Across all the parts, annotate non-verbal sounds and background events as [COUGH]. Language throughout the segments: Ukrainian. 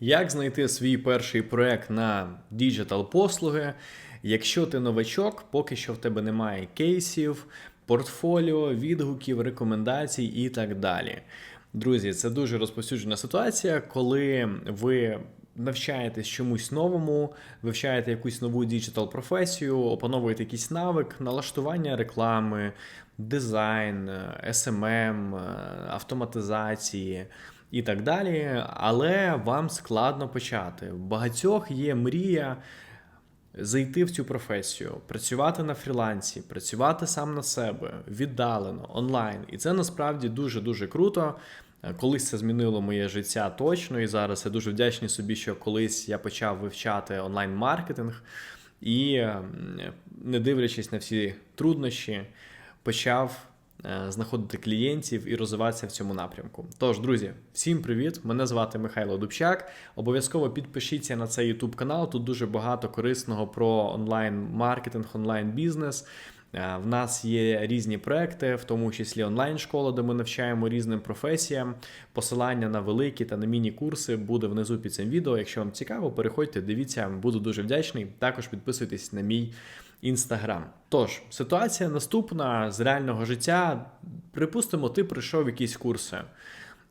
Як знайти свій перший проект на діджитал послуги? Якщо ти новачок, поки що в тебе немає кейсів, портфоліо, відгуків, рекомендацій і так далі. Друзі, це дуже розповсюджена ситуація, коли ви навчаєтесь чомусь новому, вивчаєте якусь нову діджитал професію, опановуєте якийсь навик, налаштування реклами, дизайн, SMM, автоматизації і так далі. Але вам складно почати. В багатьох є мрія. Зайти в цю професію, працювати на фрілансі, працювати сам на себе, віддалено, онлайн. І це насправді дуже-дуже круто. Колись це змінило моє життя точно, і зараз я дуже вдячний собі, що колись я почав вивчати онлайн-маркетинг і, не дивлячись на всі труднощі, почав знаходити клієнтів і розвиватися в цьому напрямку. Тож, друзі, всім привіт! Мене звати Михайло Дубчак. Обов'язково підпишіться на цей YouTube канал. Тут дуже багато корисного про онлайн-маркетинг, онлайн-бізнес. Е, В нас є різні проекти, в тому числі онлайн-школа, де ми навчаємо різним професіям. Посилання на великі та на міні-курси буде внизу під цим відео. Якщо вам цікаво, переходьте, дивіться, буду дуже вдячний. Також підписуйтесь на мій інстаграм. Тож, ситуація наступна з реального життя. Припустимо, ти пройшов якісь курси.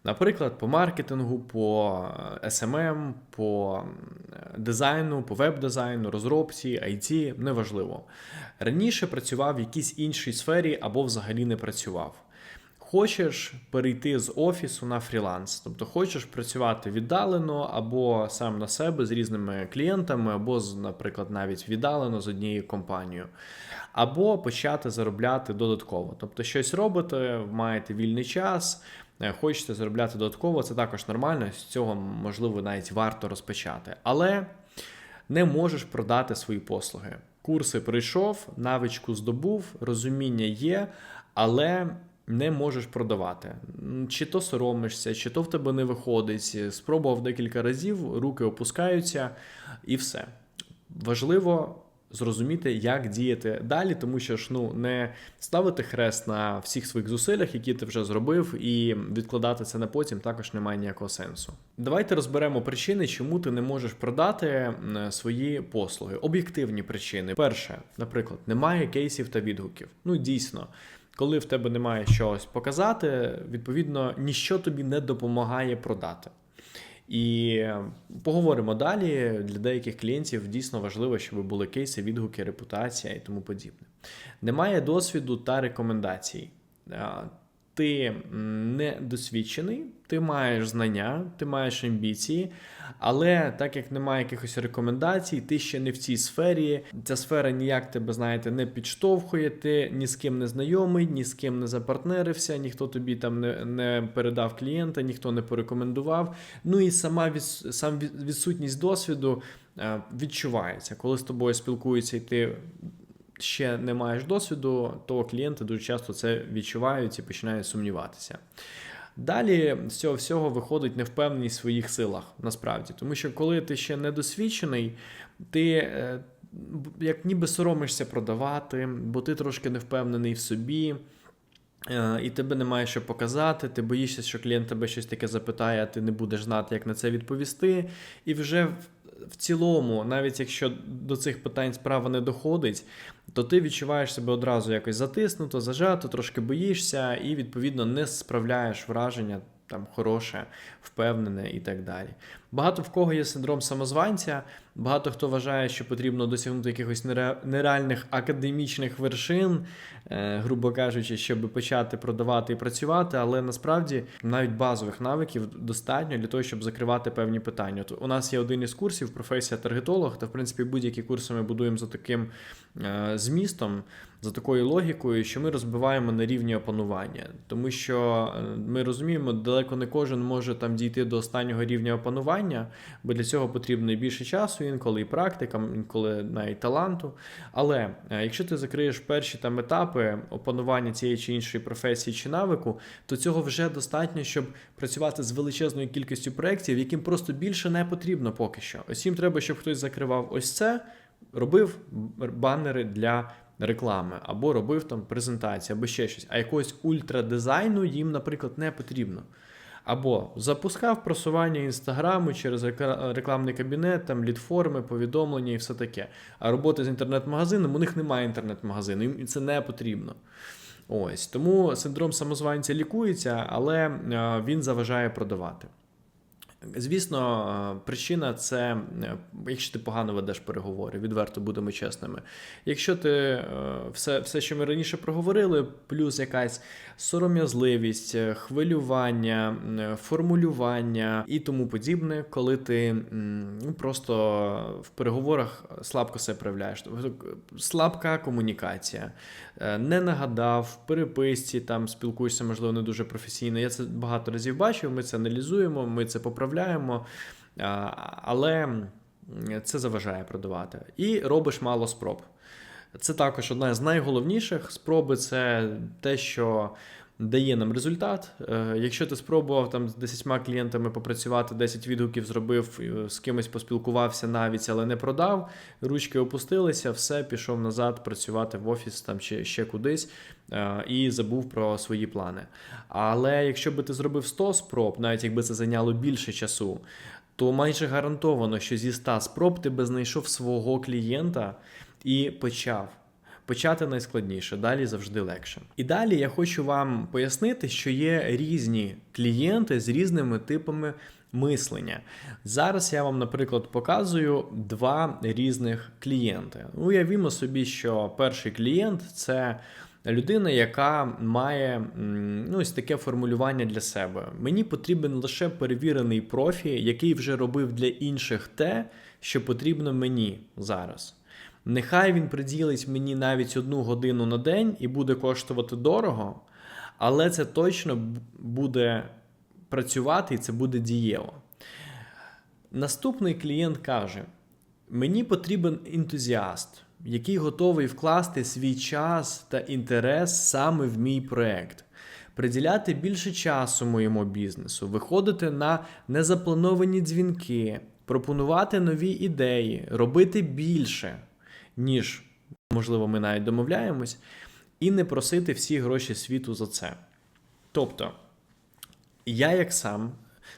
Наприклад, по маркетингу, по е, SMM, по е, дизайну, по веб-дизайну, розробці, IT, неважливо. Раніше працював в якійсь іншій сфері або взагалі не працював. Хочеш перейти з офісу на фріланс, тобто хочеш працювати віддалено або сам на себе з різними клієнтами, або, наприклад, навіть віддалено з однією компанією, або почати заробляти додатково. Тобто, щось робите, маєте вільний час, хочете заробляти додатково, це також нормально. З цього можливо навіть варто розпочати. Але не можеш продати свої послуги. Курси пройшов, навичку здобув, розуміння є, але не можеш продавати. Чи то соромишся, чи то в тебе не виходить. Спробував декілька разів, руки опускаються і все. Важливо зрозуміти, як діяти далі, тому що ж ну не ставити хрест на всіх своїх зусиллях, які ти вже зробив, і відкладати це на потім також немає ніякого сенсу. Давайте розберемо причини, чому ти не можеш продати свої послуги. Об'єктивні причини. Перше, наприклад, немає кейсів та відгуків. Ну дійсно. Коли в тебе немає чогось показати, відповідно, ніщо тобі не допомагає продати. І поговоримо далі. Для деяких клієнтів дійсно важливо, щоб були кейси, відгуки, репутація і тому подібне. Немає досвіду та рекомендацій. Ти не досвідчений, ти маєш знання, ти маєш амбіції, але так як немає якихось рекомендацій, ти ще не в цій сфері. Ця сфера ніяк тебе, знаєте, не підштовхує, ти ні з ким не знайомий, ні з ким не запартнерився, ніхто тобі там не, не передав клієнта, ніхто не порекомендував. Ну і сама сам відсутність досвіду е, відчувається. Коли з тобою спілкуються і ти ще не маєш досвіду, то клієнти дуже часто це відчувають і починають сумніватися. Далі з цього всього виходить невпевненість в своїх силах, насправді. Тому що коли ти ще недосвідчений, ти е, як ніби соромишся продавати, бо ти трошки не впевнений в собі. Е, І тебе немає що показати, ти боїшся, що клієнт тебе щось таке запитає, а ти не будеш знати, як на це відповісти. І вже в, цілому, навіть якщо до цих питань справа не доходить, то ти відчуваєш себе одразу якось затиснуто, зажато, трошки боїшся, і відповідно не справляєш враження там хороше, впевнене і так далі. Багато в кого є синдром самозванця, багато хто вважає, що потрібно досягнути якихось нере- нереальних академічних вершин, грубо кажучи, щоб почати продавати і працювати, але насправді навіть базових навиків достатньо для того, щоб закривати певні питання. От у нас є один із курсів, професія таргетолог, та в принципі будь-які курси ми будуємо за таким е, змістом, за такою логікою, що ми розбиваємо на рівні опанування, тому що е, ми розуміємо, далеко не кожен може там дійти до останнього рівня опанування, бо для цього потрібно і більше часу, інколи і практика, інколи навіть таланту. Але е, якщо ти закриєш перші там етапи опанування цієї чи іншої професії чи навику, то цього вже достатньо, щоб працювати з величезною кількістю проєктів, яким просто більше не потрібно поки що. Ось їм треба, щоб хтось закривав ось це, робив банери для реклами, або робив там презентації, або ще щось. А якогось ультрадизайну їм, наприклад, не потрібно. Або запускав просування інстаграму через рекламний кабінет, там лідформи, повідомлення і все таке. А роботи з інтернет-магазином у них немає інтернет-магазину, їм це не потрібно. Ось тому синдром самозванця лікується, але е, він заважає продавати. Звісно, е, причина це е, якщо ти погано ведеш переговори, відверто будемо чесними. Якщо ти е, все, все, що ми раніше проговорили, плюс якась сором'язливість, хвилювання, формулювання і тому подібне, коли ти ну, просто в переговорах слабко себе проявляєш. Тобто, Слабка комунікація, не нагадав, в переписці там спілкуєшся, можливо, не дуже професійно. Я це багато разів бачив, ми це аналізуємо, ми це поправляємо, а, але це заважає продавати. І робиш мало спроб. Це також одна з найголовніших спроби це те, що дає нам результат. Е, Якщо ти спробував там з 10 клієнтами попрацювати, 10 відгуків зробив, е, з кимось поспілкувався навіть, але не продав, ручки опустилися, все, пішов назад працювати в офіс там чи ще кудись е, і забув про свої плани. Але якщо би ти зробив 100 спроб, навіть якби це зайняло більше часу, то майже гарантовано, що зі 100 спроб ти би знайшов свого клієнта і почав. Почати найскладніше, далі завжди легше. І далі я хочу вам пояснити, що є різні клієнти з різними типами мислення. Зараз я вам, наприклад, показую два різних клієнти. Уявімо собі, що перший клієнт це людина, яка має ну, ось таке формулювання для себе. Мені потрібен лише перевірений профі, який вже робив для інших те, що потрібно мені зараз. Нехай він приділить мені навіть одну годину на день і буде коштувати дорого, але це точно буде працювати і це буде дієво. Наступний клієнт каже: мені потрібен ентузіаст, який готовий вкласти свій час та інтерес саме в мій проект, приділяти більше часу моєму бізнесу, виходити на незаплановані дзвінки, пропонувати нові ідеї, робити більше, ніж, можливо, ми навіть домовляємось, і не просити всі гроші світу за це. Тобто, я як сам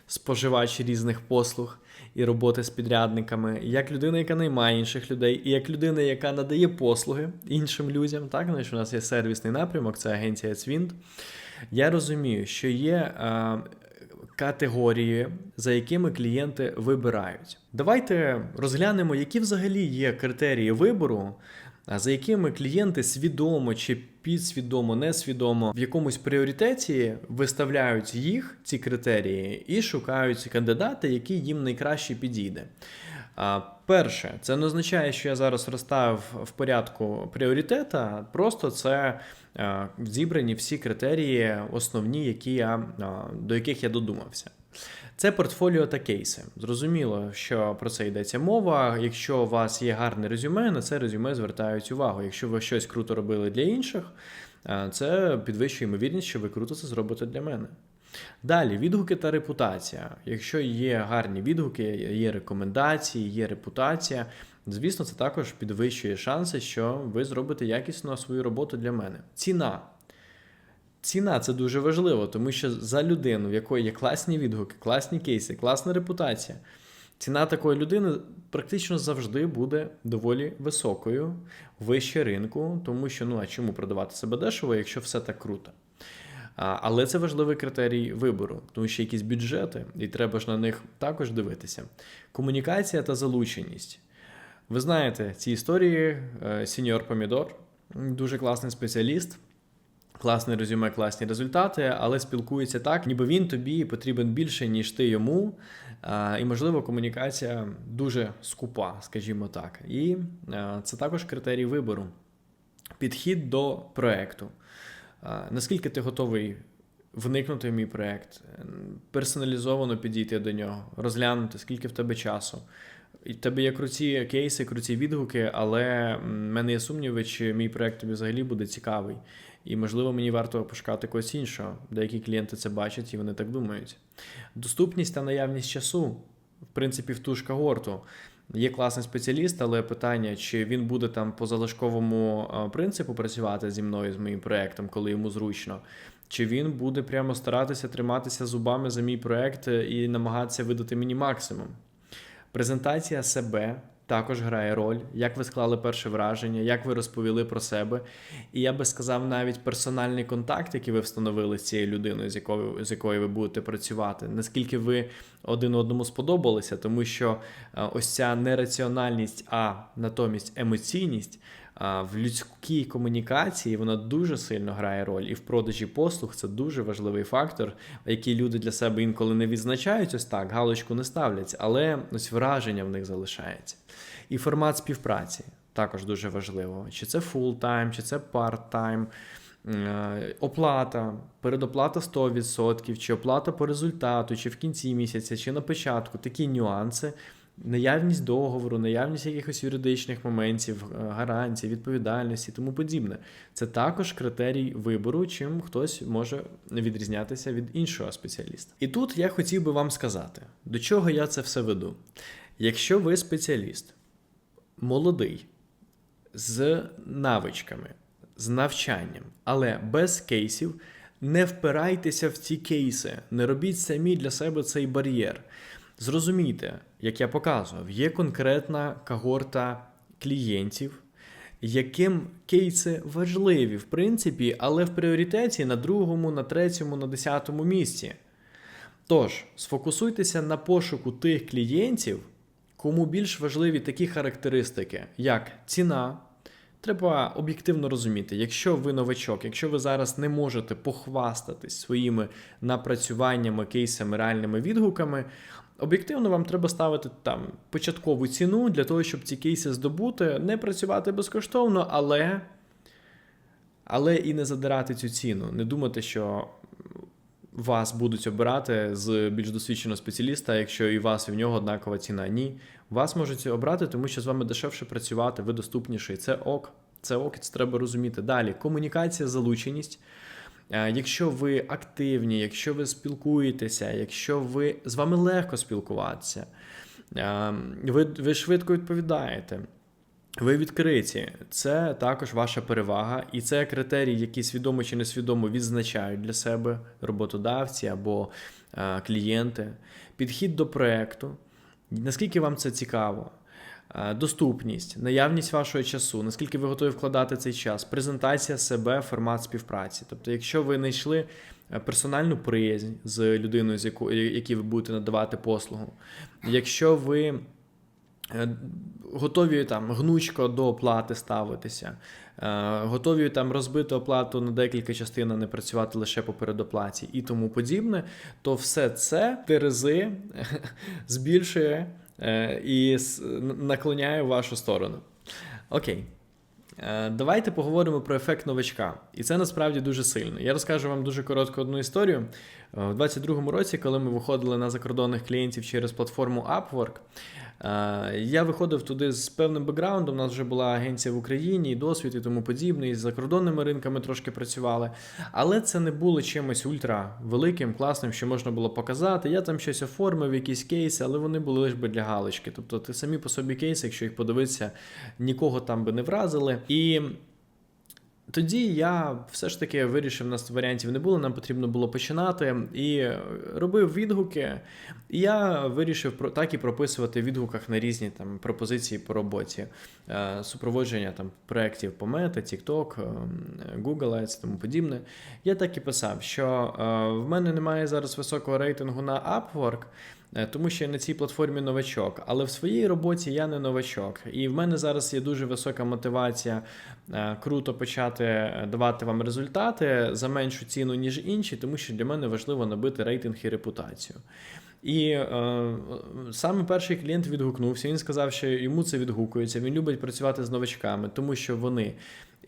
споживач різних послуг і роботи з підрядниками, як людина, яка наймає інших людей, і як людина, яка надає послуги іншим людям, так, значить, у нас є сервісний напрямок, це агенція Цвінт. Я розумію, що є е, категорії, за якими клієнти вибирають. Давайте розглянемо, які взагалі є критерії вибору, за якими клієнти свідомо чи підсвідомо, несвідомо в якомусь пріоритеті виставляють їх, ці критерії, і шукають кандидата, який їм найкраще підійде. Перше, це не означає, що я зараз розставив в порядку пріоритета, просто це е, зібрані всі критерії, основні, які я, е, до яких я додумався. Це портфоліо та кейси. Зрозуміло, що про це йдеться мова. Якщо у вас є гарне резюме, на це резюме звертають увагу. Якщо ви щось круто робили для інших, е, це підвищує ймовірність, що ви круто це зробите для мене. Далі, відгуки та репутація. Якщо є гарні відгуки, є рекомендації, є репутація, звісно, це також підвищує шанси, що ви зробите якісно свою роботу для мене. Ціна. Ціна це дуже важливо, тому що за людину, в якої є класні відгуки, класні кейси, класна репутація, ціна такої людини практично завжди буде доволі високою, вище ринку, тому що ну а чому продавати себе дешево, якщо все так круто? Але це важливий критерій вибору, тому що якісь бюджети, і треба ж на них також дивитися. Комунікація та залученість. Ви знаєте ці історії, е, сеньор Помідор, дуже класний спеціаліст. Класне резюме, класні результати, але спілкується так, ніби він тобі потрібен більше, ніж ти йому. І, можливо, комунікація дуже скупа, скажімо так. І це також критерій вибору. Підхід до проекту. Наскільки ти готовий вникнути в мій проект, персоналізовано підійти до нього, розглянути, скільки в тебе часу. І в тебе є круті кейси, круті відгуки, але в мене є сумніви, чи мій проект тобі взагалі буде цікавий. І, можливо, мені варто пошукати когось іншого. Деякі клієнти це бачать і вони так думають. Доступність та наявність часу. в принципі, в ту ж когорту. Є класний спеціаліст, але питання, чи він буде там по залишковому принципу працювати зі мною з моїм проектом, коли йому зручно, чи він буде прямо старатися триматися зубами за мій проект е, і намагатися видати мені максимум. Презентація себе також грає роль, як ви склали перше враження, як ви розповіли про себе. І я би сказав, навіть персональний контакт, який ви встановили з цією людиною, з якою, з якою ви будете працювати, наскільки ви один одному сподобалися, тому що е, ось ця нераціональність, а натомість емоційність. В людській комунікації вона дуже сильно грає роль, і в продажі послуг це дуже важливий фактор, який люди для себе інколи не відзначають ось так, галочку не ставлять, але ось враження в них залишається. І формат співпраці також дуже важливо. Чи це full-time, чи це part-time. Е, Оплата, передоплата 100%, чи оплата по результату, чи в кінці місяця, чи на початку, такі нюанси, наявність договору, наявність якихось юридичних моментів, е, гарантій, відповідальності, тому подібне. Це також критерій вибору, чим хтось може відрізнятися від іншого спеціаліста. І тут я хотів би вам сказати, до чого я це все веду. Якщо ви спеціаліст, молодий, з навичками, з навчанням, але без кейсів, не впирайтеся в ці кейси, не робіть самі для себе цей бар'єр. Зрозумійте, як я показував, є конкретна когорта клієнтів, яким кейси важливі, в принципі, але в пріоритеті на другому, на третьому, на десятому місці. Тож, сфокусуйтеся на пошуку тих клієнтів, кому більш важливі такі характеристики, як ціна. Треба об'єктивно розуміти, якщо ви новачок, якщо ви зараз не можете похвастатись своїми напрацюваннями, кейсами, реальними відгуками, об'єктивно вам треба ставити там початкову ціну для того, щоб ці кейси здобути, не працювати безкоштовно, але, але і не задирати цю ціну. Не думати, що вас будуть обирати з більш досвідченого спеціаліста, якщо і вас, і в нього однакова ціна. Ні. Вас можуть обрати, тому що з вами дешевше працювати, ви доступніший. Це ок. Це ок, це треба розуміти. Далі комунікація, залученість. Е, Якщо ви активні, якщо ви спілкуєтеся, якщо ви з вами легко спілкуватися, е, ви, ви швидко відповідаєте. Ви відкриті, це також ваша перевага, і це критерій, які свідомо чи несвідомо відзначають для себе роботодавці або е, клієнти. Підхід до проекту, наскільки вам це цікаво, доступність, наявність вашого часу, наскільки ви готові вкладати цей час, презентація себе, формат співпраці. Тобто, якщо ви знайшли е, персональну приязнь з людиною, з якою якій ви будете надавати послугу, якщо ви. Е, Готові там гнучко до оплати ставитися, е, готові там розбити оплату на декілька частин, а не працювати лише по передоплаті і тому подібне, то все це терези [LAUGHS] збільшує е, і с- наклоняє в вашу сторону. Окей. Е, Давайте поговоримо про ефект новачка. І це насправді дуже сильно. Я розкажу вам дуже коротко одну історію. Е, У 22-му році, коли ми виходили на закордонних клієнтів через платформу Upwork, е, я виходив туди з певним бекграундом. У нас вже була агенція в Україні, і досвід і тому подібне, і з закордонними ринками трошки працювали. Але це не було чимось ультра великим, класним, що можна було показати. Я там щось оформив, якісь кейси, але вони були лише би для галочки. Тобто, ти самі по собі кейси, якщо їх подивитися, нікого там би не вразили. І тоді я все ж таки вирішив, у нас варіантів не було, нам потрібно було починати. І робив відгуки. І я вирішив так і прописувати в відгуках на різні там пропозиції по роботі, Е, супроводження там проєктів по Meta, TikTok, е, Google Ads, тому подібне. Я так і писав, що е, в мене немає зараз високого рейтингу на Upwork. Е, Тому що я на цій платформі новачок, але в своїй роботі я не новачок. І в мене зараз є дуже висока мотивація е, круто почати е, давати вам результати за меншу ціну, ніж інші, тому що для мене важливо набити рейтинг і репутацію. І е, саме перший клієнт відгукнувся. Він сказав, що йому це відгукується. Він любить працювати з новачками, тому що вони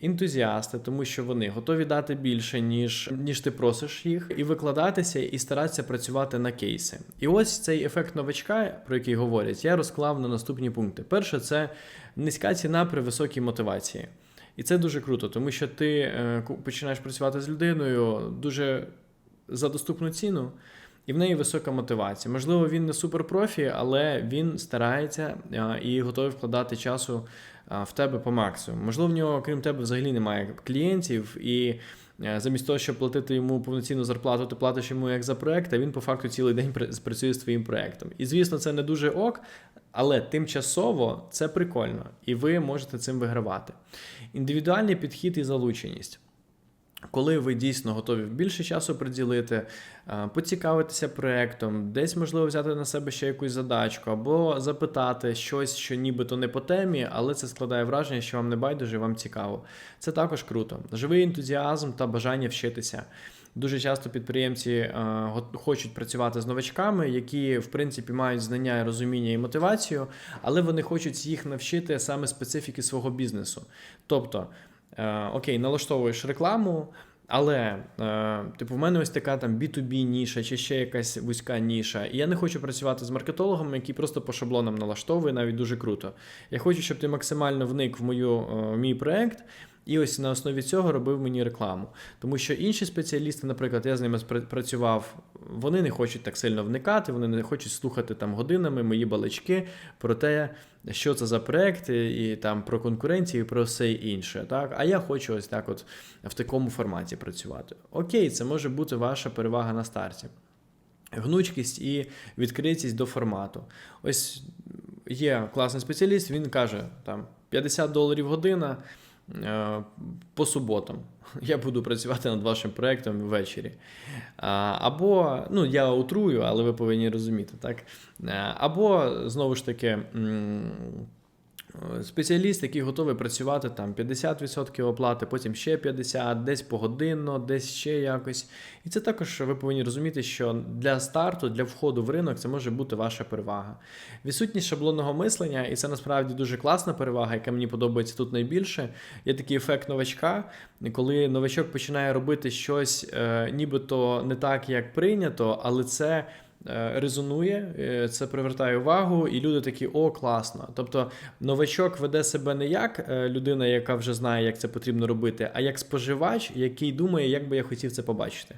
ентузіасти, тому що вони готові дати більше, ніж, ніж ти просиш їх, і викладатися, і старатися працювати на кейси. І ось цей ефект новачка, про який говорять, я розклав на наступні пункти. Перше, це низька ціна при високій мотивації. І це дуже круто, тому що ти е, починаєш працювати з людиною дуже за доступну ціну. І в неї висока мотивація. Можливо, він не суперпрофі, але він старається і готовий вкладати часу в тебе по максимуму. Можливо, в нього, крім тебе, взагалі немає клієнтів, і замість того, щоб платити йому повноцінну зарплату, ти платиш йому як за проект, а він по факту цілий день пр- працює з твоїм проектом. І звісно, це не дуже ок, але тимчасово це прикольно, і ви можете цим вигравати. Індивідуальний підхід і залученість. Коли ви дійсно готові більше часу приділити, е, поцікавитися проектом, десь можливо взяти на себе ще якусь задачку, або запитати щось, що нібито не по темі, але це складає враження, що вам не байдуже, вам цікаво. Це також круто. Живий ентузіазм та бажання вчитися. Дуже часто підприємці е, хочуть працювати з новачками, які в принципі мають знання, розуміння і мотивацію, але вони хочуть їх навчити саме специфіки свого бізнесу. Тобто, е, окей, налаштовуєш рекламу. Але, е, типу, в мене ось така там B2B ніша чи ще якась вузька ніша. І я не хочу працювати з маркетологом, який просто по шаблонам налаштовує, навіть дуже круто. Я хочу, щоб ти максимально вник в мою е, мій проект. І ось на основі цього робив мені рекламу. Тому що інші спеціалісти, наприклад, я з ними працював, вони не хочуть так сильно вникати, вони не хочуть слухати там годинами мої балачки про те, що це за проекти, і там про конкуренцію, і про все інше. Так? А я хочу ось так, от в такому форматі працювати. Окей, це може бути ваша перевага на старті. Гнучкість і відкритість до формату. Ось є класний спеціаліст, він каже: там 50 доларів година по суботам. [LAUGHS] Я буду працювати над вашим проектом ввечері. Або, ну я утрую, але ви повинні розуміти, так? Е, Або, знову ж таки, Спеціаліст, який готовий працювати там 50% оплати, потім ще 50%, десь погодинно, десь ще якось. І це також ви повинні розуміти, що для старту, для входу в ринок це може бути ваша перевага. Відсутність шаблонного мислення, і це насправді дуже класна перевага, яка мені подобається тут найбільше. Є такий ефект новачка, коли новачок починає робити щось, е, нібито не так, як прийнято, але це. Е, Резонує, е, це привертає увагу, і люди такі: о, класно. Тобто новачок веде себе не як е, людина, яка вже знає, як це потрібно робити, а як споживач, який думає, як би я хотів це побачити.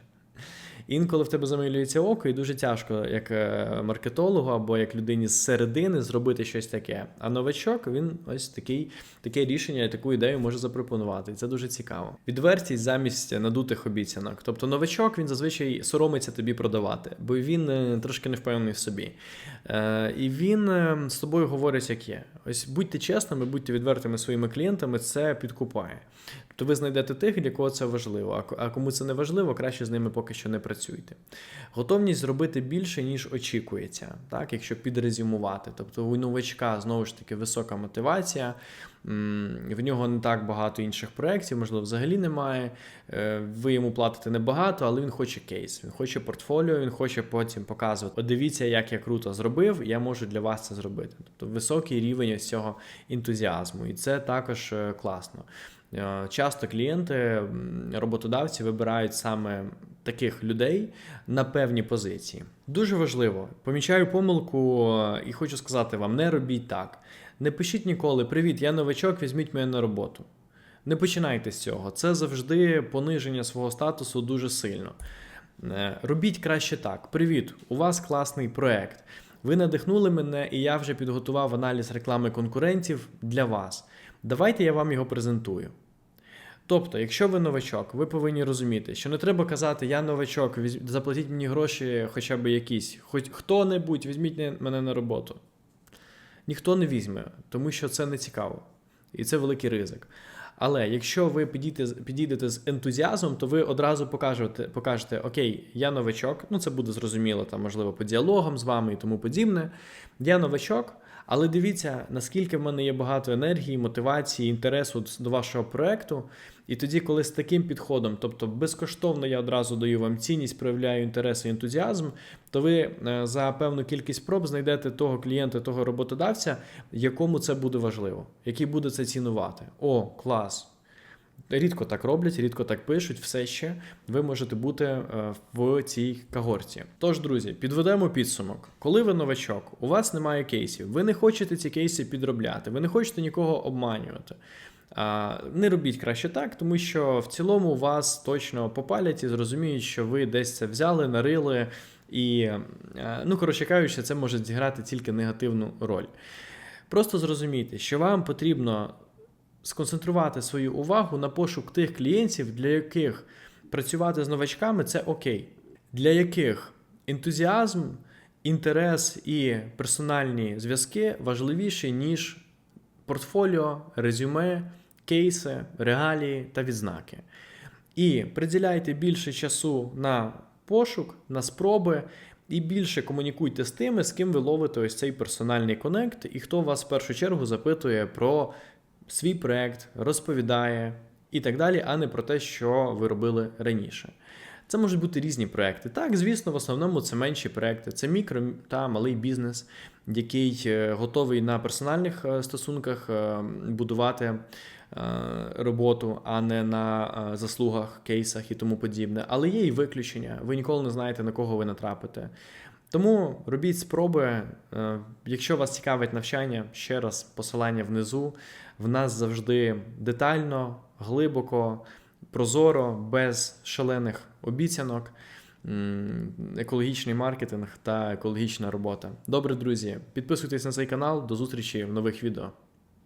Інколи в тебе замилюється око, і дуже тяжко, як е, маркетологу або як людині з середини зробити щось таке. А новачок він ось такий, таке рішення, таку ідею може запропонувати. І це дуже цікаво. Відвертість замість надутих обіцянок. Тобто новачок він зазвичай соромиться тобі продавати, бо він е, трошки не впевнений в собі. Е, І він з тобою говорить, як є. Ось будьте чесними, будьте відвертими своїми клієнтами, це підкупає. Тобто ви знайдете тих, для кого це важливо, а кому це не важливо, краще з ними поки що не працюйте. Готовність зробити більше, ніж очікується, так, якщо підрезюмувати. Тобто у новачка знову ж таки висока мотивація, в нього не так багато інших проєктів, можливо, взагалі немає. Е, Ви йому платите небагато, але він хоче кейс, він хоче портфоліо, він хоче потім показувати. Дивіться, як я круто зробив, я можу для вас це зробити. Тобто високий рівень ось цього ентузіазму, і це також е, класно. Е, Часто клієнти, роботодавці вибирають саме таких людей на певні позиції. Дуже важливо, помічаю помилку е, і хочу сказати вам: не робіть так. Не пишіть ніколи: Привіт, я новачок, візьміть мене на роботу. Не починайте з цього. Це завжди пониження свого статусу дуже сильно. Е, Робіть краще так. Привіт, у вас класний проект. Ви надихнули мене, і я вже підготував аналіз реклами конкурентів для вас. Давайте я вам його презентую. Тобто, якщо ви новачок, ви повинні розуміти, що не треба казати, я новачок, заплатіть мені гроші хоча б якісь, хоч хто-небудь, візьміть мене на роботу. Ніхто не візьме, тому що це не цікаво. І це великий ризик. Але якщо ви підійдете, підійдете з ентузіазмом, то ви одразу покажете, покажете, окей, я новачок, ну це буде зрозуміло, там, можливо, по діалогам з вами і тому подібне. Я новачок, але дивіться, наскільки в мене є багато енергії, мотивації, інтересу до вашого проекту. І тоді, коли з таким підходом, тобто безкоштовно я одразу даю вам цінність, проявляю інтерес і ентузіазм, то ви е, за певну кількість проб знайдете того клієнта, того роботодавця, якому це буде важливо, який буде це цінувати. О, клас! Рідко так роблять, рідко так пишуть, все ще ви можете бути е, в цій когорті. Тож, друзі, підведемо підсумок. Коли ви новачок, у вас немає кейсів, ви не хочете ці кейси підробляти, ви не хочете нікого обманювати. Не робіть краще так, тому що в цілому вас точно попалять і зрозуміють, що ви десь це взяли, нарили, І, е, ну, коротше кажучи, це може зіграти тільки негативну роль. Просто зрозумійте, що вам потрібно сконцентрувати свою увагу на пошук тих клієнтів, для яких працювати з новачками це окей, для яких ентузіазм, інтерес і персональні зв'язки важливіші, ніж портфоліо, резюме, кейси, регалії та відзнаки. І приділяйте більше часу на пошук, на спроби, і більше комунікуйте з тими, з ким ви ловите ось цей персональний конект, і хто вас в першу чергу запитує про свій проект, розповідає і так далі, а не про те, що ви робили раніше. Це можуть бути різні проекти. Так, звісно, в основному це менші проекти, це мікро та малий бізнес, який е, готовий на персональних е, стосунках е, будувати роботу, а не на заслугах, кейсах і тому подібне. Але є і виключення. Ви ніколи не знаєте, на кого ви натрапите. Тому робіть спроби. Якщо вас цікавить навчання, ще раз посилання внизу. В нас завжди детально, глибоко, прозоро, без шалених обіцянок, екологічний маркетинг та екологічна робота. Добре, друзі, підписуйтесь на цей канал. До зустрічі в нових відео.